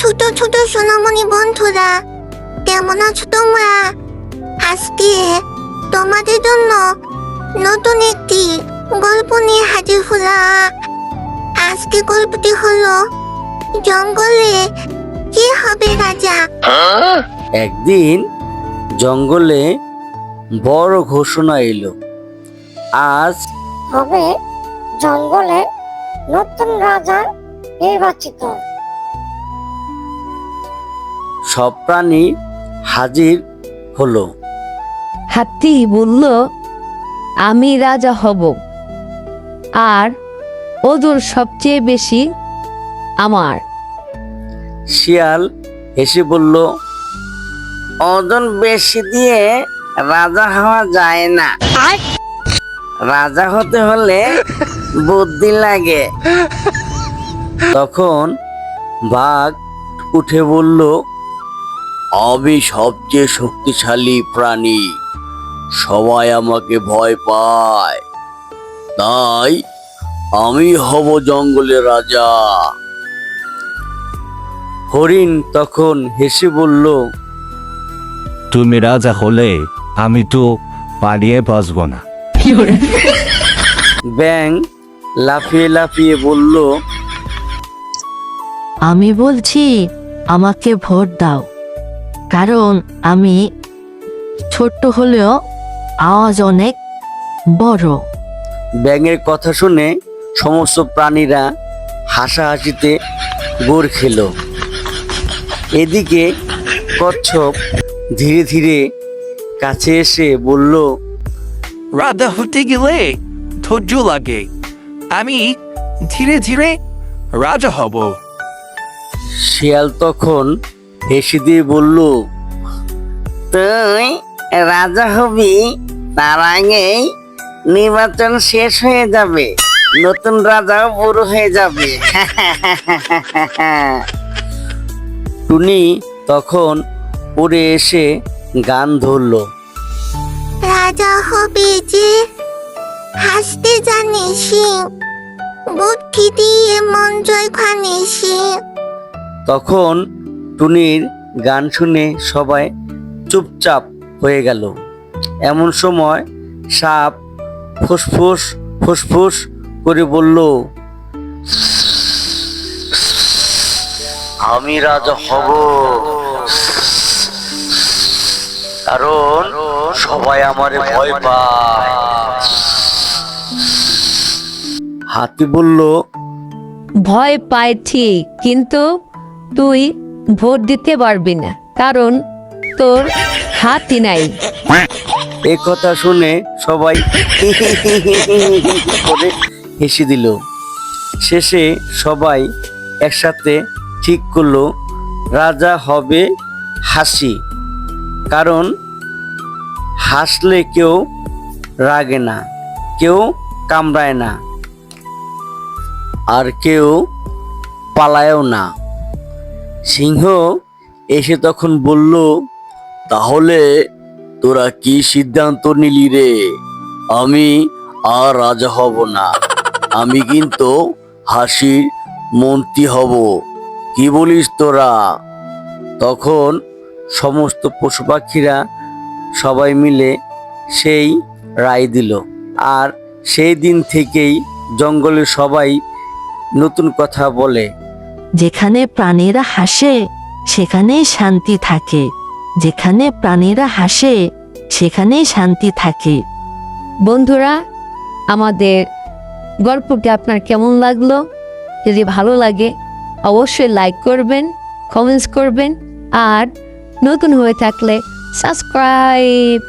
ছোট ছোট সোনামণি বন্ধুরা কেমন আছো তোমরা? আজকে তোমাদের জন্য নতুন একটি গল্প নিয়ে হাজির হলাম। আজকে গল্পটি হলো জঙ্গলে কি হবে রাজা? একদিন জঙ্গলে বড় ঘোষণা এলো। আজ হবে জঙ্গলে নতুন রাজা নির্বাচিত। সব প্রাণী হাজির হলো। হাতি বলল আমি রাজা হব। আর ওজন সবচেয়ে বেশি আমার। শিয়াল হেসে বলল ওজন বেশি দিয়ে রাজা হওয়া যায় না। রাজা হতে হলে বুদ্ধি লাগে। তখন বাঘ উঠে বলল আমি সবচেয়ে শক্তিশালী প্রাণী। সবাই আমাকে ভয় পায়। তাই আমি হব জঙ্গলের রাজা। হরিণ তখন হেসে বলল তুমি রাজা হলে আমি তো পালিয়ে বাঁচব না। ব্যাং লাফিয়ে লাফিয়ে বলল আমি বলছি আমাকে ভোট দাও। কারণ আমি ছোট্ট হলেও আওয়াজ অনেক বড়। ব্যাঙের কথা শুনে সমস্ত প্রাণীরা হাসাহাসিতে গোর খেল। এদিকে কচ্ছপ ধীরে ধীরে কাছে এসে বলল রাধা হতে গেলে ধৈর্য লাগে। আমি ধীরে ধীরে রাজা হব। শিয়াল তখন হেসে দিয়ে বলল তুই রাজা হবি তার আগেই নির্বাচন শেষ হয়ে যাবে নতুন রাজাও বড় হয়ে যাবে। টুনি তখন উড়ে এসে গান ধরলো। রাজা হবে যে হাসতে জানে সে বুদ্ধি দিয়ে মন জয় খানে সে। তখন টুনির গান শুনে সবাই চুপচাপ হয়ে গেল। এমন সময় সাপ ফুসফুস ফুসফুস করে বলল, আমি রাজা হব। কারণ সবাই আমারে ভয় পায়। হাতি বলল, ভয় পায় ঠিক, কিন্তু তুই ভোট দিতে পারবি না। কারণ তোর হাতি নাই। এ কথা শুনে সবাই করে হেসে দিল। শেষে সবাই একসাথে ঠিক করল, রাজা হবে হাসি। কারণ হাসলে কেউ রাগে না, কেউ কামড়ায় না, আর কেউ পালায়ও না। সিংহ এসে তখন বলল, তাহলে তোরা কি সিদ্ধান্ত নিলি রে? আমি আর রাজা হব না। আমি কিন্তু হাসির মন্ত্রী হব। কি বলিস তোরা? তখন সমস্ত পশু পাখিরা সবাই মিলে সেই রায় দিল। আর সেই দিন থেকেই জঙ্গলে সবাই নতুন কথা বলে। যেখানে প্রাণীরা হাসে সেখানেই শান্তি থাকে। যেখানে প্রাণীরা হাসে সেখানেই শান্তি থাকে। বন্ধুরা, আমাদের গল্পটি আপনার কেমন লাগল? যদি ভালো লাগে, অবশ্যই লাইক করবেন কমেন্টস করবেন, আর নতুন হয়ে থাকলে সাবস্ক্রাইব